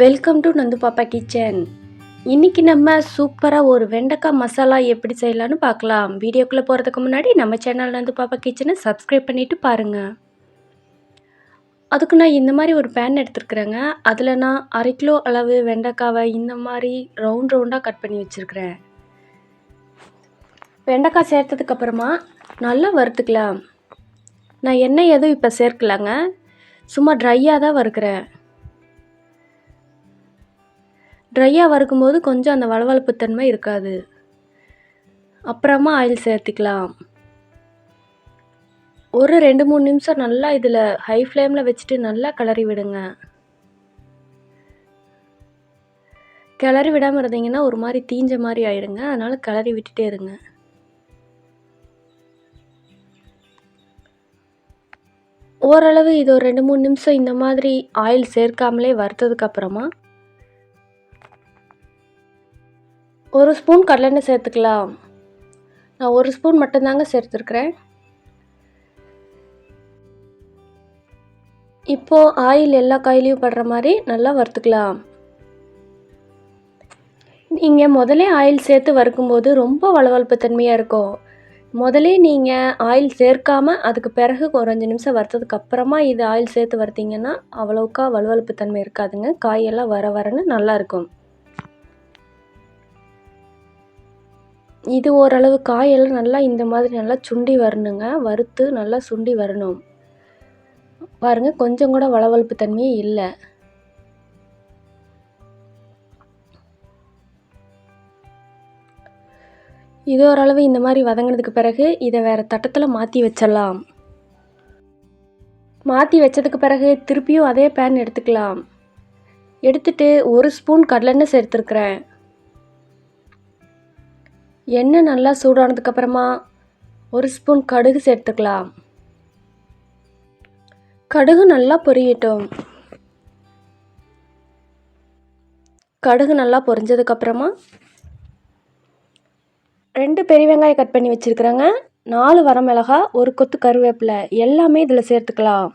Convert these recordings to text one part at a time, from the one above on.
Welcome to Nandu பாப்பா kitchen இன்னைக்கு நம்ம சூப்பராக ஒரு வெண்டைக்காய் மசாலா எப்படி செய்யலாம்னு பார்க்கலாம். வீடியோக்குள்ளே போகிறதுக்கு முன்னாடி நம்ம சேனல் நந்து பாப்பா கிச்சனை சப்ஸ்கிரைப் பண்ணிவிட்டு பாருங்கள் அதுக்கு நான் இந்த மாதிரி ஒரு பேன் எடுத்துருக்குறேங்க. அதில் நான் அரை கிலோ அளவு வெண்டைக்காவை இந்த மாதிரி ரவுண்ட் ரவுண்டாக கட் பண்ணி வச்சுருக்கிறேன். வெண்டைக்காய் சேர்த்ததுக்கப்புறமா நல்லா வறுத்துக்கலாம். நான் எண்ணெய் எதுவும் இப்போ சேர்க்கலாங்க. சும்மா ட்ரையாக தான் வறுக்கிறேன். ட்ரையாக வறுக்கும்போது கொஞ்சம் அந்த வளவளப்பு தன்மை இருக்காது. அப்புறமா ஆயில் சேர்த்துக்கலாம். ஒரு ரெண்டு மூணு நிமிஷம் நல்லா இதில் ஹை ஃப்ளேமில் வச்சுட்டு நல்லா கிளறி விடுங்க. கிளறி விடாமல் இருந்தீங்கன்னா ஒரு மாதிரி தீஞ்ச மாதிரி ஆயிடுங்க. அதனால் கிளறி விட்டுட்டே இருங்க. ஓரளவு இது ஒரு ரெண்டு மூணு நிமிஷம் இந்த மாதிரி ஆயில் சேர்க்காமலே வறுத்ததுக்கப்புறமா ஒரு ஸ்பூன் கடலெண்ணெய் சேர்த்துக்கலாம். நான் ஒரு ஸ்பூன் மட்டும்தாங்க சேர்த்துருக்குறேன். இப்போது ஆயில் எல்லா காயிலையும் படுற மாதிரி நல்லா வறுத்துக்கலாம். நீங்கள் முதலே ஆயில் சேர்த்து வறுக்கும்போது ரொம்ப வளவளப்பு தன்மையாக இருக்கும். முதலே நீங்கள் ஆயில் சேர்க்காமல் அதுக்கு பிறகு ஒரு அஞ்சு நிமிஷம் வறுத்ததுக்கு அப்புறமா இது ஆயில் சேர்த்து வறுத்தீங்கன்னா அவ்வளோக்கா வலுவழுப்பு தன்மை இருக்காதுங்க. காயெல்லாம் வர வரன்னு நல்லாயிருக்கும் இது ஓரளவு காயெல்லாம் நல்லா இந்த மாதிரி நல்லா சுண்டி வரணுங்க. வறுத்து நல்லா சுண்டி வரணும். பாருங்கள் கொஞ்சம் கூட வளவழுப்பு தன்மையே இல்லை. இது ஓரளவு இந்த மாதிரி வதங்கினதுக்கு பிறகு இதை வேறு தட்டத்தில் மாற்றி வச்சிடலாம். மாற்றி வச்சதுக்கு பிறகு திருப்பியும் அதே பேன் எடுத்துக்கலாம். எடுத்துட்டு ஒரு ஸ்பூன் கடலெண்ணெய் சேர்த்துருக்குறேன். எண்ணெய் நல்லா சூடானதுக்கப்புறமா ஒரு ஸ்பூன் கடுகு சேர்த்துக்கலாம். கடுகு நல்லா பொரியட்டும். கடுகு நல்லா பொரிஞ்சதுக்கப்புறமா ரெண்டு பெரிய வெங்காயம் கட் பண்ணி வச்சுருக்குறேங்க. நாலு வரமிளகா ஒரு கொத்து கருவேப்பிலை எல்லாமே இதில் சேர்த்துக்கலாம்.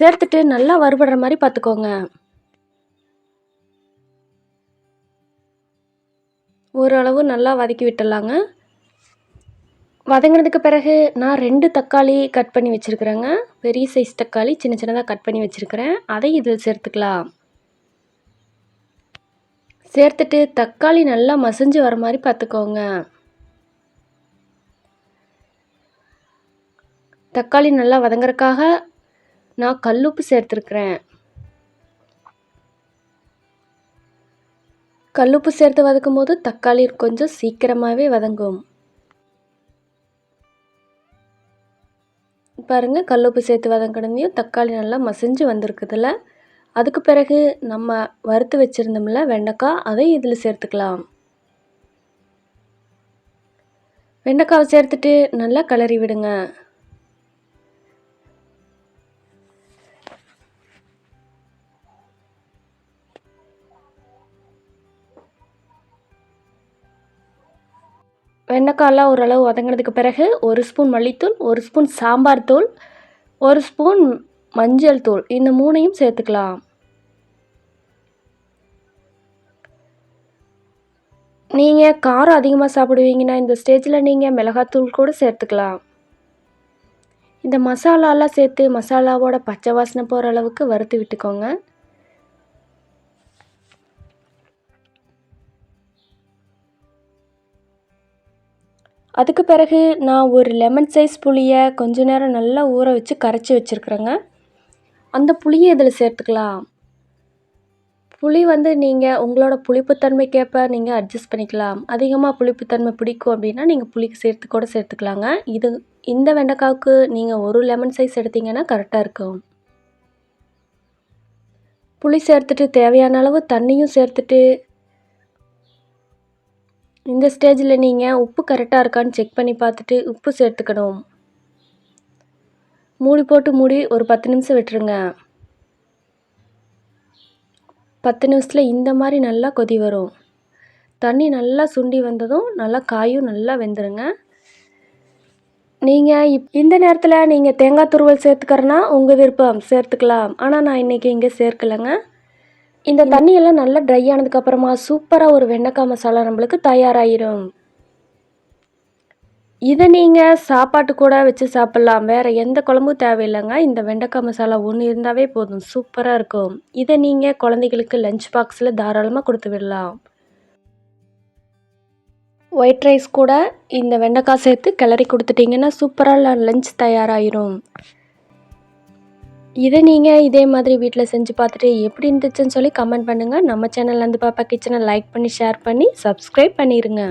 சேர்த்துட்டு நல்லா வறுபடுற மாதிரி பார்த்துக்கோங்க. ஓரளவு நல்லா வதக்கி விட்டுடலாங்க. வதங்கினதுக்கு பிறகு நான் ரெண்டு தக்காளி கட் பண்ணி வச்சுருக்குறேங்க. பெரிய சைஸ் தக்காளி சின்ன சின்னதாக கட் பண்ணி வச்சுருக்கிறேன். அதை இதில் சேர்த்துக்கலாம். சேர்த்துட்டு தக்காளி நல்லா மசிஞ்சு வர மாதிரி பார்த்துக்கோங்க. தக்காளி நல்லா வதங்குறதுக்காக நான் கல்லுப்பு சேர்த்துருக்குறேன். கல்லுப்பு சேர்த்து வதக்கும் போது தக்காளி கொஞ்சம் சீக்கிரமாகவே வதங்கும். பாருங்கள் கல்லுப்பு சேர்த்து வதங்கினதையும் தக்காளி நல்லா மசிஞ்சு வந்திருக்குதுல அதுக்கு பிறகு நம்ம வறுத்து வச்சுருந்தோம்ல வெண்டைக்காய் அதை இதில் சேர்த்துக்கலாம். வெண்டைக்காவை சேர்த்துட்டு நல்லா கிளறி விடுங்க. வெண்டைக்காயெல்லாம் ஓரளவு வதங்கினதுக்கு பிறகு ஒரு ஸ்பூன் மல்லித்தூள் ஒரு ஸ்பூன் சாம்பார் தூள் ஒரு ஸ்பூன் மஞ்சள் தூள். இந்த மூணையும் சேர்த்துக்கலாம். நீங்கள் காரம் அதிகமாக சாப்பிடுவீங்கன்னா இந்த ஸ்டேஜில் நீங்கள் மிளகாத்தூள் கூட சேர்த்துக்கலாம். இந்த மசாலாலாம் சேர்த்து மசாலாவோட பச்சை வாசனை போகிற அளவுக்கு வறுத்து விட்டுக்கோங்க. அதுக்கு பிறகு நான் ஒரு லெமன் சைஸ் புளியை கொஞ்ச நேரம் நல்லா ஊற வச்சு கரைச்சி வச்சுருக்குறேங்க. அந்த புளியை இதில் சேர்த்துக்கலாம். புளி வந்து நீங்கள் உங்களோட புளிப்புத்தன்மைக்கேற்ப நீங்கள் அட்ஜஸ்ட் பண்ணிக்கலாம். அதிகமாக புளிப்புத்தன்மை பிடிக்கும் அப்படின்னா நீங்கள் புளிக்கு சேர்த்து கூட சேர்த்துக்கலாங்க. இது இந்த வெண்டைக்காவுக்கு நீங்கள் ஒரு லெமன் சைஸ் எடுத்திங்கன்னா கரெக்டாக இருக்கும். புளி சேர்த்துட்டு தேவையான அளவு தண்ணியும் சேர்த்துட்டு இந்த ஸ்டேஜில் நீங்கள் உப்பு கரெக்டாக இருக்கான்னு செக் பண்ணி பார்த்துட்டு உப்பு சேர்த்துக்கணும். மூடி போட்டு மூடி ஒரு பத்து நிமிஷம் விட்டுருங்க. பத்து நிமிஷத்தில் இந்த மாதிரி நல்லா கொதி வரும். தண்ணி நல்லா சுண்டி வந்ததும் நல்லா காயும் நல்லா வெந்துடுங்க நீங்கள் இப் இந்த நேரத்தில் நீங்கள் தேங்காய் துருவல் சேர்த்துக்கறனா உங்கள் விருப்பம். சேர்த்துக்கலாம். ஆனால் நான் இன்றைக்கி இங்கே சேர்க்கலைங்க. இந்த தண்ணியெல்லாம் நல்லா ட்ரை ஆனதுக்கப்புறமா சூப்பராக ஒரு வெண்டைக்காய் மசாலா நம்மளுக்கு தயாராகிரும் இதை நீங்கள் சாப்பாட்டு கூட வச்சு சாப்பிட்லாம். வேறு எந்த குழம்பும் தேவையில்லைங்க. இந்த வெண்டைக்காய் மசாலா ஒன்று இருந்தாவே போதும். சூப்பராக இருக்கும். இதை நீங்கள் குழந்தைகளுக்கு லஞ்ச் பாக்ஸில் தாராளமாக கொடுத்து விடலாம். ஒயிட் ரைஸ் கூட இந்த வெண்டைக்காய் சேர்த்து கிளறி கொடுத்துட்டிங்கன்னா சூப்பராக லஞ்ச் தயாராகிரும் இதை நீங்கள் இதே மாதிரி வீட்டில் செஞ்சு பார்த்துட்டு எப்படி இருந்துச்சுன்னு சொல்லி கமெண்ட் பண்ணுங்கள் நம்ம சேனல்லேருந்து பாப்பா கிச்சனை லைக் பண்ணி ஷேர் பண்ணி சப்ஸ்கிரைப் பண்ணிடுங்க